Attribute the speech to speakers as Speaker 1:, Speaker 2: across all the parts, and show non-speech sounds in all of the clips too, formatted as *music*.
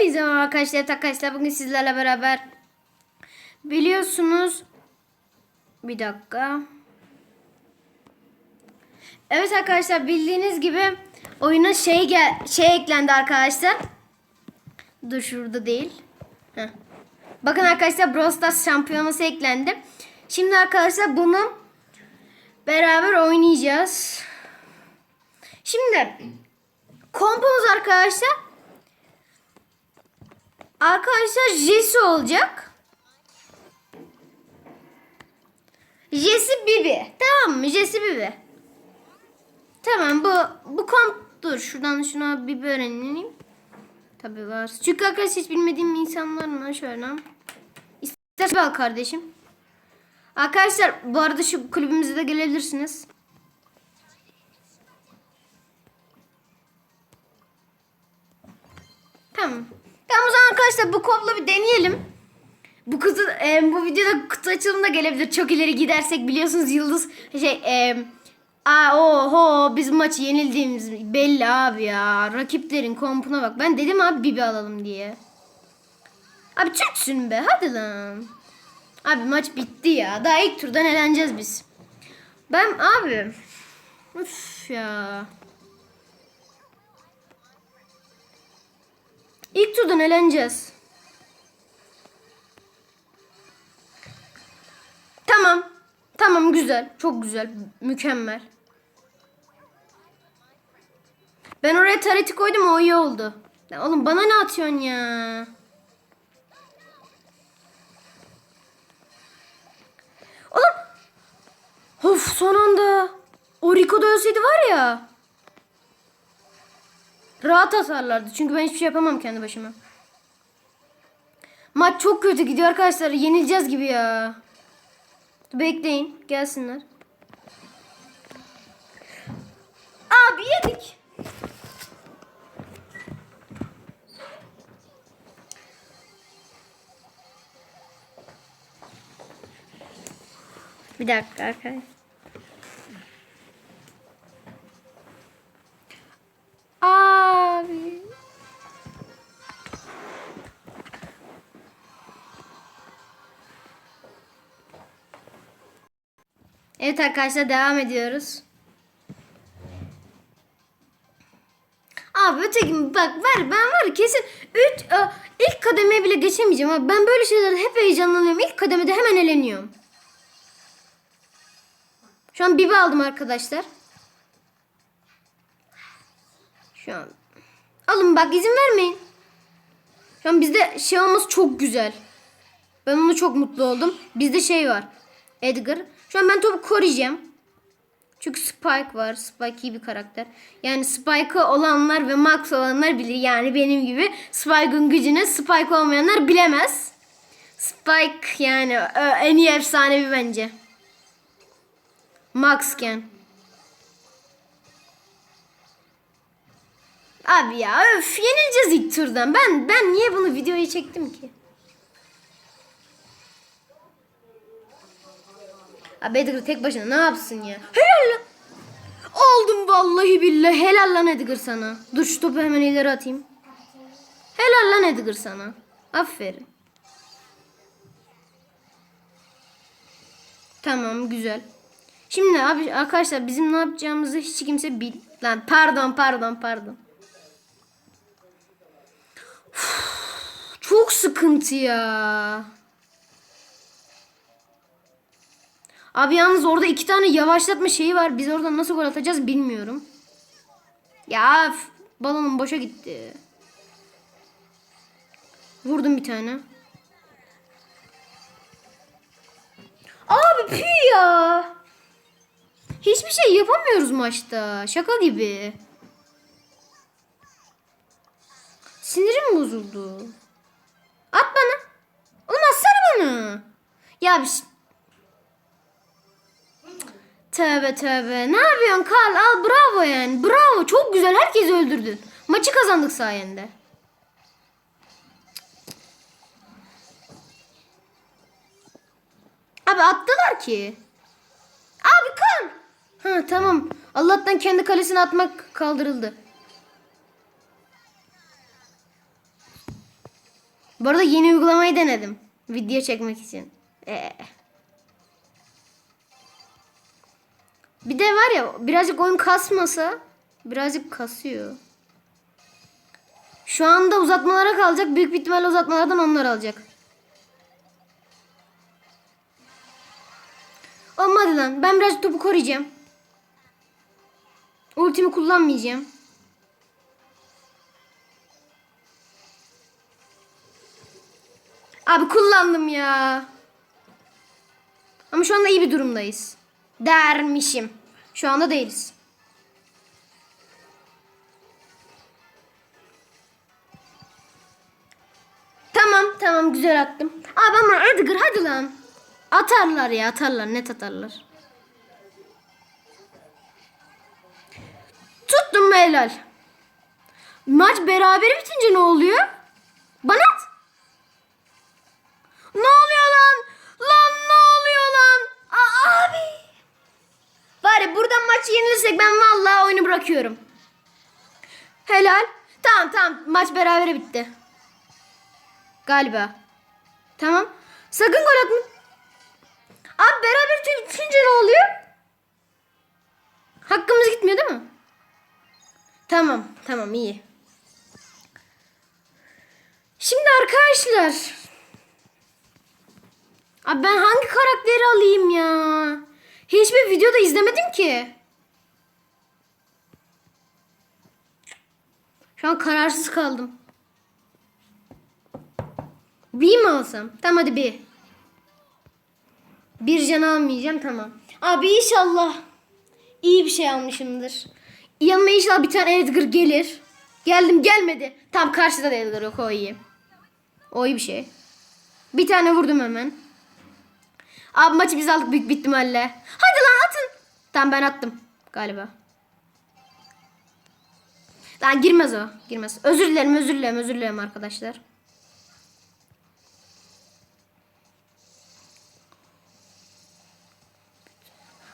Speaker 1: Hepinize merhaba arkadaşlar. Arkadaşlar bugün sizlerle beraber biliyorsunuz bir dakika. Evet arkadaşlar bildiğiniz gibi oyuna şey gel şey eklendi arkadaşlar. Dur şurada değil. Heh. Bakın arkadaşlar Brawl Stars şampiyonası eklendi. Şimdi arkadaşlar bunu beraber oynayacağız. Şimdi kompomuz arkadaşlar Arkadaşlar Jesse olacak. Jesse Bibi. Tamam mı? Jesse Bibi. Tamam bu bu komp dur şuradan şuna Bibi öğreneyim. Tabii var. Çünkü arkadaşlar hiç bilmediğim insanlarla şöyle. İstersen al kardeşim. Arkadaşlar bu arada şu kulübümüze de gelebilirsiniz. Arkadaşlar bu kopla bir deneyelim. Bu kutu e, bu videoda kutu açılımda gelebilir. Çok ileri gidersek biliyorsunuz Yıldız şey e, Aa oho biz maçı yenildiğimiz belli abi ya. Rakiplerin kompuna bak. Ben dedim abi Bibi alalım diye. Abi Türksün be hadi lan. Abi maç bitti ya. Daha ilk turdan eleneceğiz biz. Ben abi. Üf ya. İlk turdan eleneceğiz. Tamam. Tamam güzel. Çok güzel. Mükemmel. Ben oraya tareti koydum o iyi oldu. Ya oğlum bana ne atıyorsun ya? Oğlum. Of son anda. O Rico da ölseydi var ya. Rahat atarlardı. Çünkü ben hiçbir şey yapamam kendi başıma. Maç çok kötü gidiyor arkadaşlar. Yenileceğiz gibi ya. Bekleyin. Gelsinler. Abi yedik. Bir dakika arkadaşlar. Evet arkadaşlar devam ediyoruz. Abi öteki bak ver ben var kesin 3 ilk kademeye bile geçemeyeceğim abi. Ben böyle şeylerde hep heyecanlanıyorum. İlk kademede hemen eleniyorum. Şu an Bibi aldım arkadaşlar. Şu an. Alın bak izin vermeyin. Şu an bizde şey olması çok güzel. Ben onu çok mutlu oldum. Bizde şey var. Edgar. Şu an ben topu koruyacağım. Çünkü Spike var. Spike iyi bir karakter. Yani Spike'ı olanlar ve Max olanlar bilir. Yani benim gibi Spike'ın gücünü Spike olmayanlar bilemez. Spike yani ö, en iyi efsanevi bence. Maxken. Abi ya öf yenileceğiz ilk turdan. Ben ben niye bunu videoya çektim ki? Abi Edgar tek başına ne yapsın ya? Helal. Aldım vallahi billahi. Helal lan Edgar sana. Dur şu topu hemen ileri atayım. Helal lan Edgar sana. Aferin. Tamam güzel. Şimdi abi arkadaşlar bizim ne yapacağımızı hiç kimse bil. Lan pardon pardon pardon. Çok sıkıntı ya. Abi yalnız orada iki tane yavaşlatma şeyi var. Biz oradan nasıl gol atacağız bilmiyorum. Ya balonum boşa gitti. Vurdum bir tane. Abi pü ya. Hiçbir şey yapamıyoruz maçta. Şaka gibi. Sinirim bozuldu. At bana. Oğlum atsana bana. Ya bir Tövbe tövbe. Ne yapıyorsun Karl? Al bravo yani. Bravo. Çok güzel. Herkesi öldürdün. Maçı kazandık sayende. Abi attılar ki. Abi kan. Ha tamam. Allah'tan kendi kalesine atmak kaldırıldı. Bu arada yeni uygulamayı denedim. Video çekmek için. Ee. Bir de var ya birazcık oyun kasmasa birazcık kasıyor. Şu anda uzatmalara kalacak. Büyük bir ihtimalle uzatmalardan onlar alacak. Olmadı lan. Ben biraz topu koruyacağım. Ultimi kullanmayacağım. Abi kullandım ya. Ama şu anda iyi bir durumdayız. Dermişim. Şu anda değiliz. Tamam tamam güzel attım. Abi ama Edgar hadi lan. Atarlar ya atarlar net atarlar. Tuttum helal. Maç beraber bitince ne oluyor? Bırakıyorum. Helal. Tamam tamam maç berabere bitti. Galiba. Tamam. Sakın gol atma. Abi beraber bitince ne oluyor? Hakkımız gitmiyor değil mi? Tamam tamam iyi. Şimdi arkadaşlar. Abi ben hangi karakteri alayım ya? Hiçbir videoda izlemedim ki. Şu an kararsız kaldım. Bir mi alsam? Tamam hadi bir. Bir can almayacağım tamam. Abi inşallah iyi bir şey almışımdır. Yanıma inşallah bir tane Edgar gelir. Geldim gelmedi. Tam karşıda da Edgar yok o iyi. O iyi bir şey. Bir tane vurdum hemen. Abi maçı biz aldık büyük bir ihtimalle. Hadi lan atın. Tamam ben attım galiba. Lan girmez o. Girmez. Özür dilerim özür dilerim özür dilerim arkadaşlar.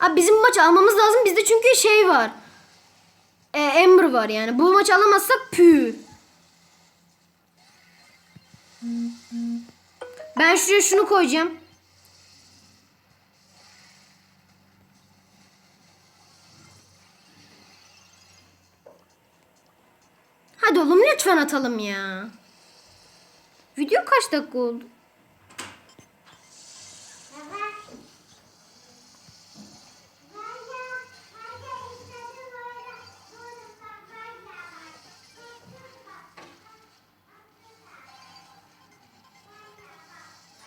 Speaker 1: Abi bizim bu maçı almamız lazım. Bizde çünkü şey var. E, Ember var yani. Bu maçı alamazsak pü. Ben şuraya şunu koyacağım. Hadi oğlum lütfen atalım ya. Video kaç dakika oldu?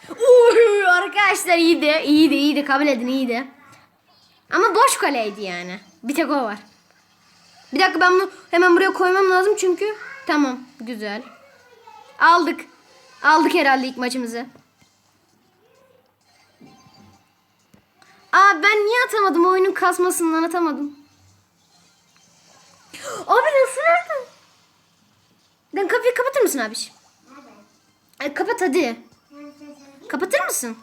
Speaker 1: Uy, arkadaşlar iyiydi. İyiydi iyiydi kabul edin iyiydi. Ama boş kaleydi yani. Bir tek o var. Bir dakika ben bunu hemen buraya koymam lazım çünkü. Tamam güzel. Aldık. Aldık herhalde ilk maçımızı. Aa ben niye atamadım? Oyunun kasmasından atamadım. Abi nasıl nerede? Ben kapıyı kapatır mısın abiş? Ay, kapat hadi. Kapatır mısın?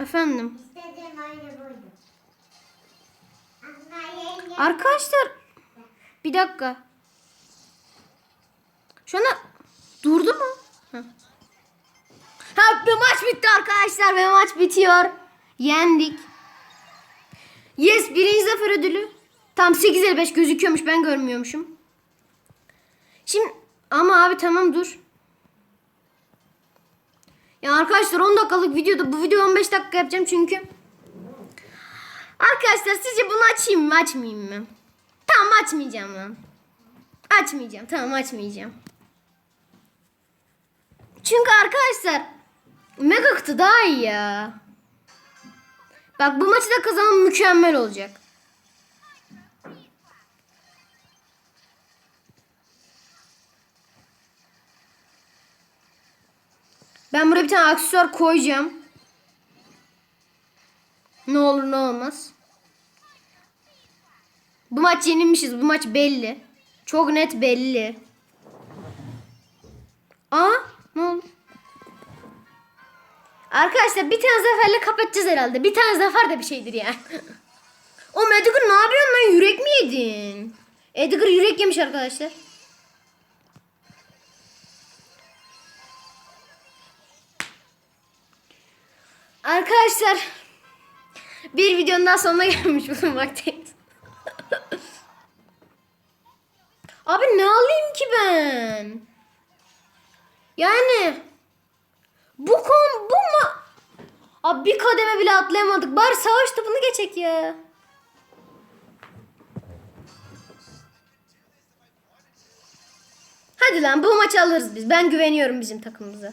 Speaker 1: Efendim. Arkadaşlar bir dakika. Şu anda durdu mu? Ha. bir maç bitti arkadaşlar ve maç bitiyor. Yendik. Yes birinci zafer ödülü. Tam 8.55 gözüküyormuş ben görmüyormuşum. Şimdi ama abi tamam dur. Ya arkadaşlar 10 dakikalık videoda bu video 15 dakika yapacağım çünkü. Arkadaşlar sizce bunu açayım mı açmayayım mı? Tamam açmayacağım lan. Açmayacağım tamam açmayacağım. Çünkü arkadaşlar Mega kutu daha iyi ya. Bak bu maçı da kazanmam mükemmel olacak. Ben buraya bir tane aksesuar koyacağım. Ne olur ne olmaz. Bu maç yenilmişiz. Bu maç belli. Çok net belli. Aa ne oldu? Arkadaşlar bir tane zaferle kapatacağız herhalde. Bir tane zafer de bir şeydir yani. *laughs* o Edgar ne yapıyorsun lan? Yürek mi yedin? Edgar yürek yemiş arkadaşlar. Arkadaşlar bir videonun daha sonuna gelmiş bulunmaktayız. Abi ne alayım ki ben? Yani bu kom bu mu? Abi bir kademe bile atlayamadık. Bari savaş topunu geçek ya. Hadi lan bu maçı alırız biz. Ben güveniyorum bizim takımımıza.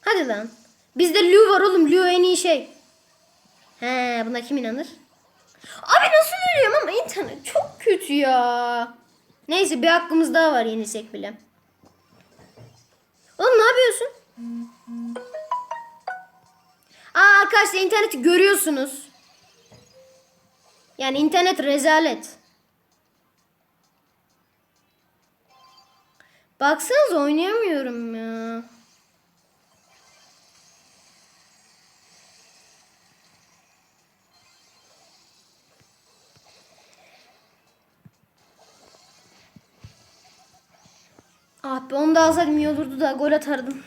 Speaker 1: Hadi lan. Bizde Lu var oğlum. Lu en iyi şey. He buna kim inanır? Abi nasıl ölüyorum ama internet çok kötü ya. Neyse bir hakkımız daha var yenilsek bile. Oğlum ne yapıyorsun? Aa arkadaşlar interneti görüyorsunuz. Yani internet rezalet. Baksanıza oynayamıyorum ya. Ah be onu da alsaydım iyi olurdu da gol atardım.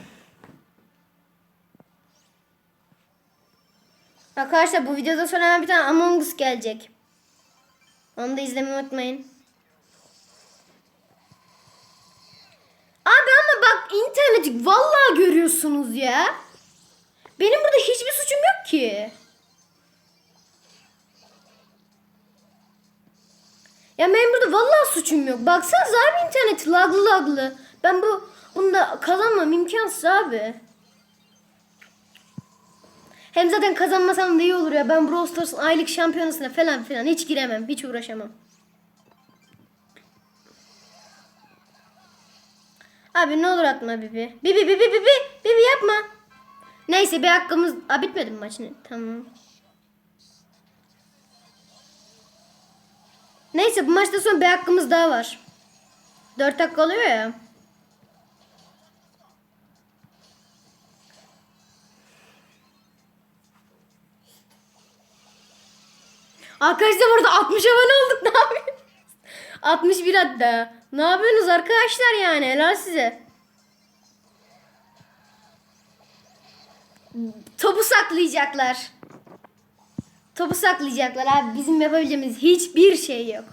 Speaker 1: Arkadaşlar bu videoda sonra bir tane Among Us gelecek. Onu da izlemeyi unutmayın. Abi ama bak interneti vallahi görüyorsunuz ya. Benim burada hiçbir suçum yok ki. Ya benim burada vallahi suçum yok. Baksanıza abi interneti laglı laglı. Ben bu bunda kazanmam imkansız abi. Hem zaten kazanmasam da iyi olur ya. Ben Brawl Stars'ın aylık şampiyonasına falan filan hiç giremem. Hiç uğraşamam. Abi ne olur atma Bibi. Bibi Bibi Bibi Bibi yapma. Neyse bir hakkımız... Aa bitmedi mi maç? Tamam. Neyse bu maçta son bir hakkımız daha var. 4 dakika oluyor ya. Arkadaşlar burada 60 abone olduk. Ne yapıyorsunuz? 61 hatta. Ne yapıyorsunuz arkadaşlar yani? Helal size. Topu saklayacaklar. Topu saklayacaklar abi. Bizim yapabileceğimiz hiçbir şey yok.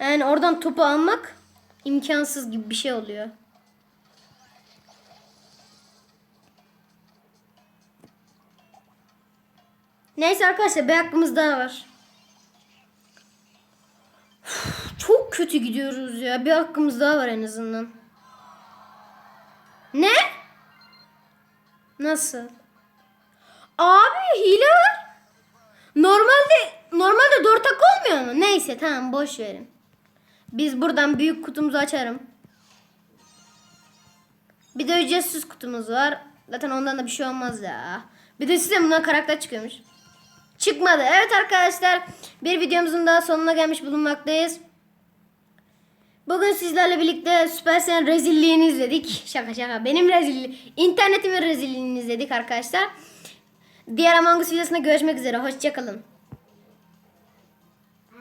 Speaker 1: Yani oradan topu almak imkansız gibi bir şey oluyor. Neyse arkadaşlar bir hakkımız daha var. Çok kötü gidiyoruz ya. Bir hakkımız daha var en azından. Ne? Nasıl? Abi hile var. Normalde normalde 4 dakika olmuyor mu? Neyse tamam boş verin. Biz buradan büyük kutumuzu açarım. Bir de ücretsiz kutumuz var. Zaten ondan da bir şey olmaz ya. Bir de size bundan karakter çıkıyormuş. Çıkmadı. Evet arkadaşlar bir videomuzun daha sonuna gelmiş bulunmaktayız. Bugün sizlerle birlikte Supercell'in rezilliğini izledik. Şaka şaka. Benim rezilliğim. internetimin rezilliğini izledik arkadaşlar. Diğer Among Us videosunda görüşmek üzere. Hoşçakalın.